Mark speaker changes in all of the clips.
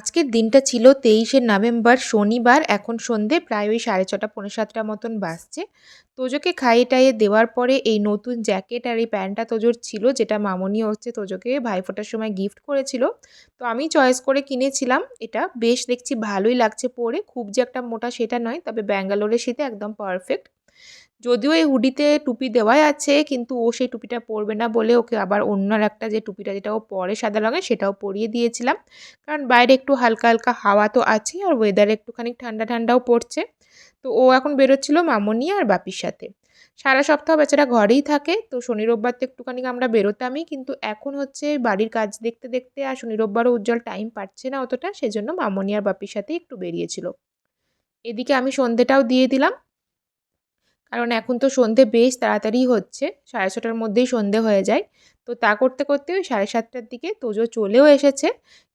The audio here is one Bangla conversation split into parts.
Speaker 1: আজকের দিনটা ছিল তেইশে নভেম্বর, শনিবার, এখন সন্ধে, প্রায় ওই সাড়ে ছটা, পৌনে সাতটা মতন বাজছে। তোজোকে খাইয়ে টাইয়ে দেওয়ার পরে এই নতুন জ্যাকেট আর এই প্যান্টটা তোজোর ছিল, যেটা মামনি হচ্ছে তোজোকে ভাইফোঁটার সময় গিফট করেছিল। তো আমি চয়েস করে কিনেছিলাম এটা। বেশ দেখছি ভালোই লাগছে পরে। খুব যে একটা মোটা সেটা নয়, তবে ব্যাঙ্গালোরের শীতে একদম পারফেক্ট যদিও এই হুডিতে টুপি দেওয়াই আছে, কিন্তু ও সেই টুপিটা পরবে না বলে ওকে আবার অন্য একটা যে টুপিটা, যেটা ও পরে সাদা রঙের, সেটাও পরিয়ে দিয়েছিলাম। কারণ বাইরে একটু হালকা হালকা হাওয়া তো আছেই আর ওয়েদার একটুখানি ঠান্ডা ঠান্ডাও পড়ছে। তো ও এখন বেরোচ্ছিল মামনি আর বাপির সাথে। সারা সপ্তাহ বেচারা ঘরেই থাকে, তো শনি রোববার তো একটুখানি আমরা বেরোতামই, কিন্তু এখন হচ্ছে বাড়ির কাজ দেখতে দেখতে আর শনি রোববারও উজ্জ্বল টাইম পাচ্ছে না অতটা, সেজন্য মামনি আর বাপির সাথে একটু বেরিয়েছিল। এদিকে আমি সন্ধেটাও দিয়ে দিলাম। কারণ এখন তো সন্ধে বেশ তাড়াতাড়ি হচ্ছে সাড়ে ছটার মধ্যেই সন্ধে হয়ে যায়। তো তা করতে করতে ওই সাড়ে সাতটার দিকে তোজো চলেও এসেছে।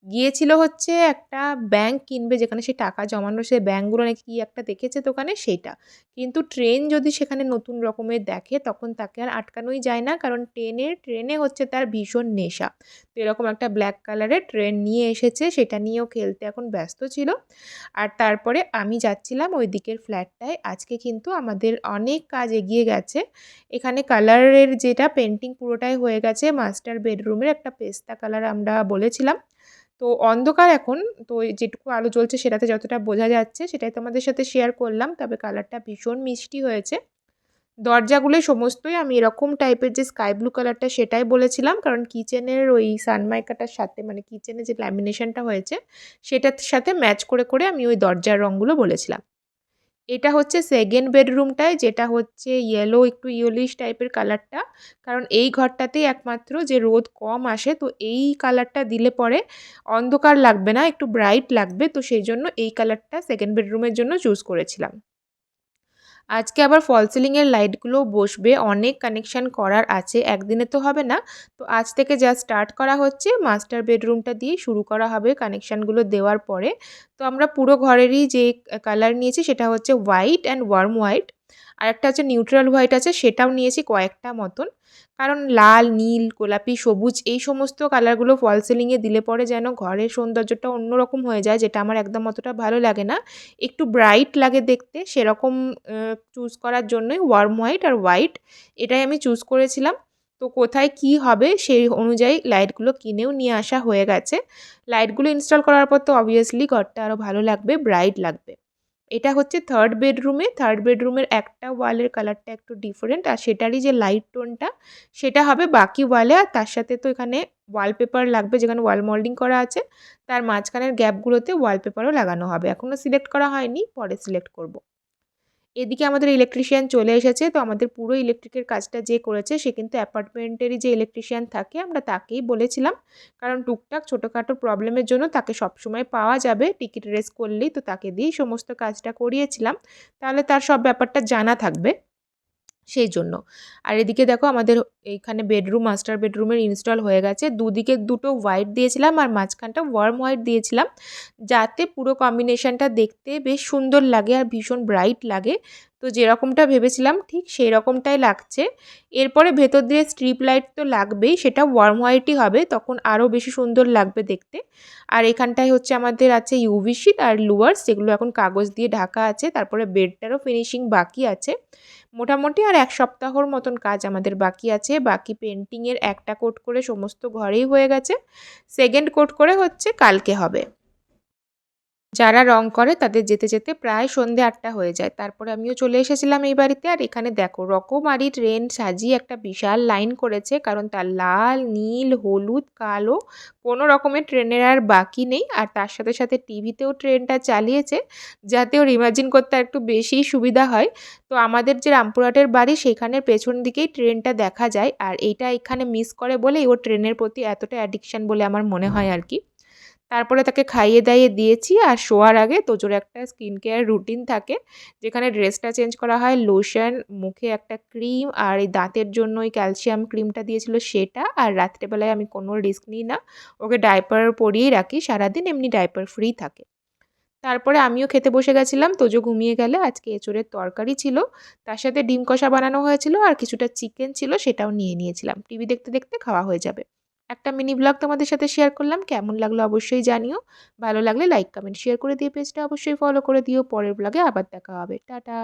Speaker 1: গিয়েছিল হচ্ছে একটা ব্যাংক কিনবে যেখানে সে টাকা জমানো, সে ব্যাঙ্কগুলো নাকি কী একটা দেখেছে দোকানে? সেইটা। কিন্তু ট্রেন যদি সেখানে নতুন রকমের দেখে তখন তাকে আর আটকানোই যায় না, কারণ ট্রেনের, ট্রেনে হচ্ছে তার ভীষণ নেশা। তো এরকম একটা ব্ল্যাক কালারের ট্রেন নিয়ে এসেছে, সেটা নিয়েও খেলতে এখন ব্যস্ত ছিল। আর তারপরে আমি যাচ্ছিলাম ওই দিকের ফ্ল্যাটটায় আজকে কিন্তু আমাদের অনেক কাজ এগিয়ে গেছে। এখানে কালারের যেটা পেন্টিং পুরোটাই হয়ে গেছে। মাস্টার বেডরুমের একটা পেস্তা কালার আমরা বলেছিলাম। তো অন্ধকার এখন, তো যেটুকু আলো জ্বলছে সেটাতে যতটা বোঝা যাচ্ছে সেটাই তোমাদের সাথে শেয়ার করলাম, তবে কালারটা ভীষণ মিষ্টি হয়েছে। দরজাগুলো সমস্তই আমি এরকম টাইপের যে স্কাই ব্লু কালারটা সেটাই বলেছিলাম, কারণ কিচেনের ওই সানমাইকাটার সাথে মানে কিচেনে যে ল্যামিনেশনটা হয়েছে, সেটার সাথে ম্যাচ করে করে আমি ওই দরজার রঙগুলো বলেছিলাম। এটা হচ্ছে সেকেন্ড বেডরুমটায় যেটা হচ্ছে ইয়েলো একটু ইয়েলিশ টাইপের কালারটা কারণ এই ঘরটাতেই একমাত্র যে রোদ কম আসে, তো এই কালারটা দিলে পরে অন্ধকার লাগবে না, একটু ব্রাইট লাগবে, তো সেই জন্য এই কালারটা সেকেন্ড বেডরুমের জন্য চুজ করেছিলাম। আজকে আবার ফল সিলিংয়ের লাইটগুলো বসবে, অনেক কানেকশান করার আছে, একদিনে তো হবে না। তো আজ থেকে যা স্টার্ট করা হচ্ছে মাস্টার বেডরুমটা দিয়ে শুরু করা হবে কানেকশানগুলো দেওয়ার পরে। তো আমরা পুরো ঘরেরই যে কালার নিয়েছি, সেটা হচ্ছে হোয়াইট অ্যান্ড ওয়ার্ম হোয়াইট আর একটা হচ্ছে নিউট্রাল হোয়াইট আছে, সেটাও নিয়েছি কয়েকটা মতন। কারণ লাল, নীল, গোলাপি, সবুজ এই সমস্ত কালারগুলো ফল সিলিংয়ে দিলে পরে যেন ঘরের সৌন্দর্যটা অন্যরকম হয়ে যায়, যেটা আমার একদম অতটা ভালো লাগে না। একটু ব্রাইট লাগে দেখতে, সেরকম চুজ করার জন্যই ওয়ার্ম হোয়াইট আর হোয়াইট এটাই আমি চুজ করেছিলাম। তো কোথায় কি হবে সেই অনুযায়ী লাইটগুলো কিনেও নিয়ে আসা হয়ে গেছে। লাইটগুলো ইনস্টল করার পর তো অবভিয়াসলি ঘরটা আরও ভালো লাগবে ব্রাইট লাগবে। এটা হচ্ছে থার্ড বেডরুমে থার্ড বেডরুমের একটা ওয়ালের কালারটা একটু ডিফারেন্ট আর সেটারই যে লাইট টোনটা সেটা হবে বাকি ওয়ালে আর তার সাথে তো এখানে ওয়ালপেপার লাগবে, যেখানে ওয়াল মোল্ডিং করা আছে। তার মাঝখানের গ্যাপগুলোতে ওয়ালপেপারও লাগানো হবে। এখনও সিলেক্ট করা হয়নি, পরে সিলেক্ট করব। এদিকে আমাদের ইলেকট্রিশিয়ান চলে এসেছে, তো আমাদের পুরো ইলেকট্রিকের কাজটা যে করেছে, সে কিন্তু অ্যাপার্টমেন্টেরই যে ইলেকট্রিশিয়ান থাকে, আমরা তাকেই বলেছিলাম। কারণ টুকটাক ছোটোখাটো প্রবলেমের জন্য তাকে সবসময় পাওয়া যাবে টিকিট রেস করলেই তো তাকে দিয়েই সমস্ত কাজটা করিয়েছিলাম। তাহলে তার সব ব্যাপারটা জানা থাকবে। সেই জন্য। আর এদিকে দেখো আমাদের এইখানে বেডরুম মাস্টার বেডরুমের ইনস্টল হয়ে গেছে। দুদিকে দুটো হোয়াইট দিয়েছিলাম আর মাঝখানটা ওয়ার্ম হোয়াইট দিয়েছিলাম। যাতে পুরো কম্বিনেশানটা দেখতে বেশ সুন্দর লাগে আর ভীষণ ব্রাইট লাগে। তো যেরকমটা ভেবেছিলাম ঠিক সেই রকমটাই লাগছে। এরপরে ভেতর দিয়ে স্ট্রিপ লাইট তো লাগবেই, সেটা ওয়ার্ম হোয়াইটই হবে, তখন আরও বেশি সুন্দর লাগবে দেখতে। আর এখানটায় হচ্ছে আমাদের আছে ইউভি আর লুয়ার্স যেগুলো এখন কাগজ দিয়ে ঢাকা আছে, তারপরে বেডটারও ফিনিশিং বাকি আছে। মোটামুটি আর এক সপ্তাহর মতন কাজ আমাদের বাকি আছে, বাকি পেন্টিংয়ের একটা কোট করে সমস্ত ঘরেই হয়ে গেছে। সেকেন্ড কোট করে হচ্ছে কালকে হবে। যারা রং করে তাদের যেতে যেতে প্রায় সন্ধে আটটা হয়ে যায়। তারপরে আমিও চলে এসেছিলাম এই বাড়িতে আর এখানে দেখো রকমারি ট্রেন সাজিয়ে একটা বিশাল লাইন করেছে কারণ তার লাল, নীল, হলুদ, কালো কোনো রকমের ট্রেনের আর বাকি নেই আর তার সাথে সাথে টিভিতেও ট্রেনটা চালিয়েছে যাতে ওর ইমাজিন করতে একটু বেশি সুবিধা হয়। তো আমাদের যে রামপুরহাটের বাড়ি সেখানের পেছন দিকেই ট্রেনটা দেখা যায় আর এইটা এখানে মিস করে বলেই ও ট্রেনের প্রতি এতটা অ্যাডিকশান বলে আমার মনে হয় আর কি। তারপরে তাকে খাইয়ে দাইয়ে দিয়েছি আর শোয়ার আগে তোজোর একটা স্কিন কেয়ার রুটিন থাকে, যেখানে ড্রেসটা চেঞ্জ করা হয় লোশন মুখে একটা ক্রিম আর এই দাঁতের জন্য ওই ক্যালসিয়াম ক্রিমটা দিয়েছিল সেটা আর রাত্রেবেলায় আমি কোনো রিস্ক নিই না, ওকে ডাইপার পরিয়েই রাখি, সারাদিন এমনি ডাইপার ফ্রি থাকে। তারপরে আমিও খেতে বসে গেছিলাম, তোজো ঘুমিয়ে গেলে আজকে এঁচোড়ের তরকারি ছিল, তার সাথে ডিম কষা বানানো হয়েছিল আর কিছুটা চিকেন ছিল সেটাও নিয়ে নিয়েছিলাম। টিভি দেখতে দেখতে খাওয়া হয়ে যাবে। একটা মিনি ব্লগ তোমাদের সাথে শেয়ার করলাম। কেমন লাগল অবশ্যই জানিও। ভালো লাগলে লাইক কমেন্ট শেয়ার করে দিয়ে পেজটা অবশ্যই ফলো করে দিও। পরের ব্লগে আবার দেখা হবে। টাটা।